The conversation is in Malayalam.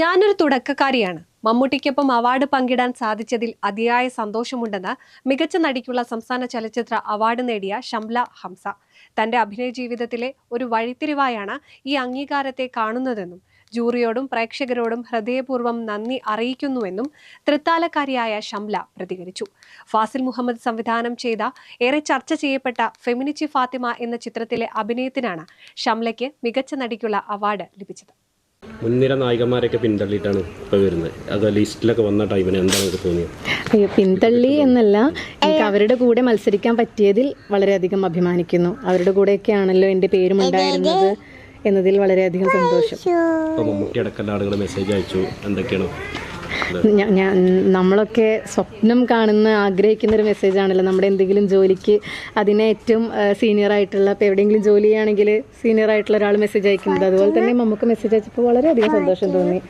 ഞാനൊരു തുടക്കക്കാരിയാണ്. മമ്മൂട്ടിക്കൊപ്പം അവാർഡ് പങ്കിടാൻ സാധിച്ചതിൽ അതിയായ സന്തോഷമുണ്ടെന്ന് മികച്ച നടിക്കുള്ള സംസ്ഥാന ചലച്ചിത്ര അവാർഡ് നേടിയ ഷംല ഹംസ. തന്റെ അഭിനയ ജീവിതത്തിലെ ഒരു വഴിത്തിരിവായാണ് ഈ അംഗീകാരത്തെ കാണുന്നതെന്നും ജൂറിയോടും പ്രേക്ഷകരോടും ഹൃദയപൂർവം നന്ദി അറിയിക്കുന്നുവെന്നും തൃത്താലക്കാരിയായ ഷംല പ്രതികരിച്ചു. ഫാസിൽ മുഹമ്മദ് സംവിധാനം ചെയ്ത ഏറെ ചർച്ച ചെയ്യപ്പെട്ട ഫെമിനിച്ചി ഫാത്തിമ എന്ന ചിത്രത്തിലെ അഭിനയത്തിനാണ് ഷംലയ്ക്ക് മികച്ച നടിക്കുള്ള അവാർഡ് ലഭിച്ചത്. മുൻനിര നായികന്മാരെയൊക്കെ പിന്തള്ളിയിട്ടാണ് ഇപ്പോൾ വരുന്നത്. അത് ലിസ്റ്റിലൊക്കെ വന്ന ടൈമിന് എന്താണ് നമുക്ക് തോന്നിയത്? അയ്യോ പിന്തള്ളി എന്നല്ല. എനിക്ക് അവരുടെ കൂടെ മത്സരിക്കാൻ പറ്റിയതിൽ വളരെയധികം അഭിമാനിക്കുന്നു. അവരുടെ കൂടെയൊക്കെ ആണല്ലോ എന്റെ പേരും ഉണ്ടായിരുന്നത് എന്നതിൽ വളരെയധികം സന്തോഷം. മമ്മൂട്ടി അടക്കമുള്ള ആളുകൾ മെസ്സേജ് അയച്ചു. എന്തൊക്കെയാണ്? ഞാൻ നമ്മളൊക്കെ സ്വപ്നം കാണുന്ന ആഗ്രഹിക്കുന്ന ഒരു മെസ്സേജ് ആണല്ലോ. നമ്മുടെ എന്തെങ്കിലും ജോലിക്ക് അതിനെ ഏറ്റവും സീനിയർ ആയിട്ടുള്ള ഇപ്പോൾ എവിടെയെങ്കിലും ജോലി ചെയ്യുകയാണെങ്കിൽ സീനിയർ ആയിട്ടുള്ള ഒരാൾ മെസ്സേജ് അയക്കുന്നത് അതുപോലെ തന്നെ നമുക്ക് മെസ്സേജ് അയച്ചപ്പോൾ വളരെയധികം സന്തോഷം തോന്നി.